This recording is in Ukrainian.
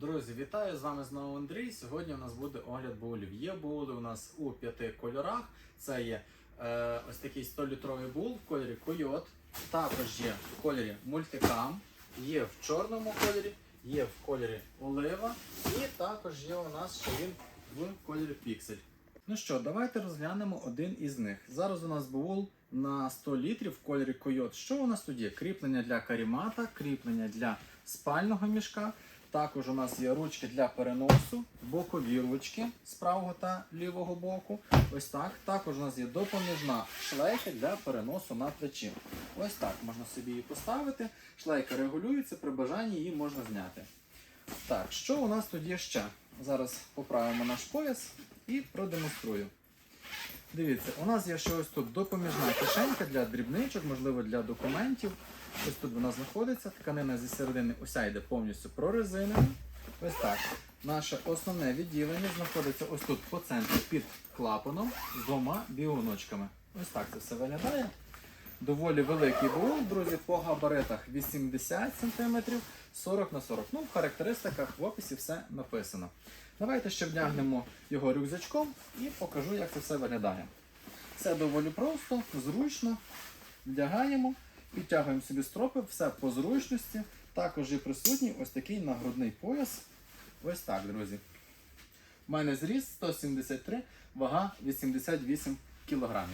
Друзі, вітаю! З вами знову Андрій. Сьогодні у нас буде огляд боулів. Є боули у нас у п'яти кольорах. Це є е, ось такий 100-літровий боул в кольорі Койот. Також є в кольорі мультикам, є в чорному кольорі, є в кольорі олива і також є у нас ще він в кольорі піксель. Ну що, давайте розглянемо один із них. Зараз у нас боул на 100 літрів в кольорі Койот. Що у нас тут є? Кріплення для карімата, кріплення для спального мішка. Також у нас є ручки для переносу, бокові ручки з правого та лівого боку. Ось так. Також у нас є допоміжна шлейка для переносу на плечі. Ось так можна собі її поставити. Шлейка регулюється, при бажанні її можна зняти. Так, що у нас є ще? Зараз поправимо наш пояс і продемонструю. Дивіться, у нас є ще ось тут допоміжна кишенька для дрібничок, можливо, для документів. Ось тут вона знаходиться. Тканина зі середини уся йде повністю прорезинена. Ось так. Наше основне відділення знаходиться ось тут по центру під клапаном з двома бігуночками. Ось так це все виглядає. Доволі великий баул, друзі, по габаритах 80 см, 40 на 40 Ну, в характеристиках в описі все написано. Давайте ще вдягнемо його рюкзачком і покажу, як це все виглядає. Все доволі просто, зручно. Вдягаємо, підтягуємо собі стропи, все по зручності. Також є присутній ось такий нагрудний пояс. Ось так, друзі. У мене зріст 173, вага 88 кг.